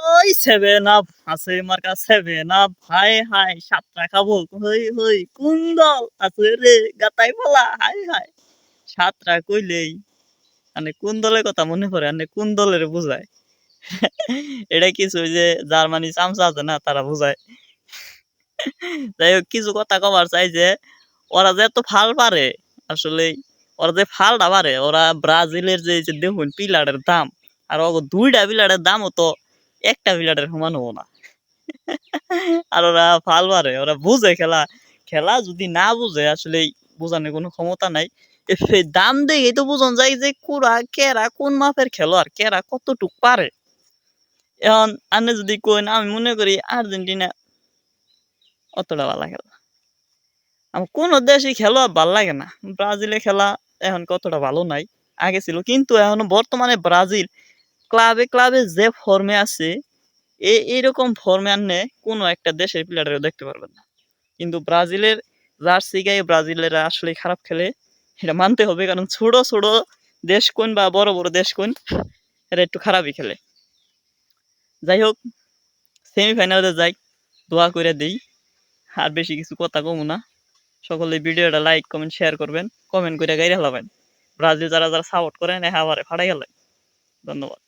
ওই seven up আছে মার্কা সেভেন আপ হাই হাই সাতটা খাব। হই হই, কোন দল আছে রে? গাতাই হাই হাই সাতটা কইলেই মানে কোন দলের কথা মনে পড়ে? মানে কোন দলের বুঝায়? এটা কিছু যে জার্মানি চামচা আছে না, তারা বুঝায়। যাই হোক কিছু কথা কবার চাই যে, ওরা যে এত ফাল পারে, আসলে ওরা যে ফালটা পারে, ওরা ব্রাজিলের যে দেখুন, পিলারের দাম, আর দুইটা পিলারের দামও তো একটা পিলারের সমান হব না। আর ওরা ফাল পারে, ওরা বুঝে খেলা। খেলা যদি না বুঝে, আসলে বোঝানোর কোনো ক্ষমতা নাই। দাম দেখেই তো বোঝন যায় যে কুরা কেরা, কোন মাপের খেলোয়াড়, কেরা কতটুক পারে। এখন আপনি যদি কইন, আমি মনে করি আর্জেন্টিনা অতটা ভালো খেলা। আমার কোনো দেশই খেলা ভালো লাগে না। ব্রাজিলে খেলা এখন কতটা ভালো নাই, আগে ছিল। কিন্তু এখন বর্তমানে ব্রাজিল ক্লাবে ক্লাবে যে ফর্মে আছে, এ, এরকম ফর্মে আনলে কোনো একটা দেশের প্লেয়ারও দেখতে পারবেন না। কিন্তু ব্রাজিলের জার্সি গায়ে ব্রাজিলেরা আসলে খারাপ খেলে, এটা মানতে হবে। কারণ ছোট ছোট দেশ কোন বা বড় বড় দেশ কোন, এরা একটু খারাপই খেলে। যাই হোক সেমিফাইনালে যাই, দোয়া করে দিই। আর বেশি কিছু কথা কমু না। সকলে ভিডিওটা লাইক কমেন্ট শেয়ার করবেন। কমেন্ট করে গাইরে হলাবেন ব্রাজিল যারা যারা সাপোর্ট করেন হ্যাঁ আবার ফাটাই গেলেন ধন্যবাদ।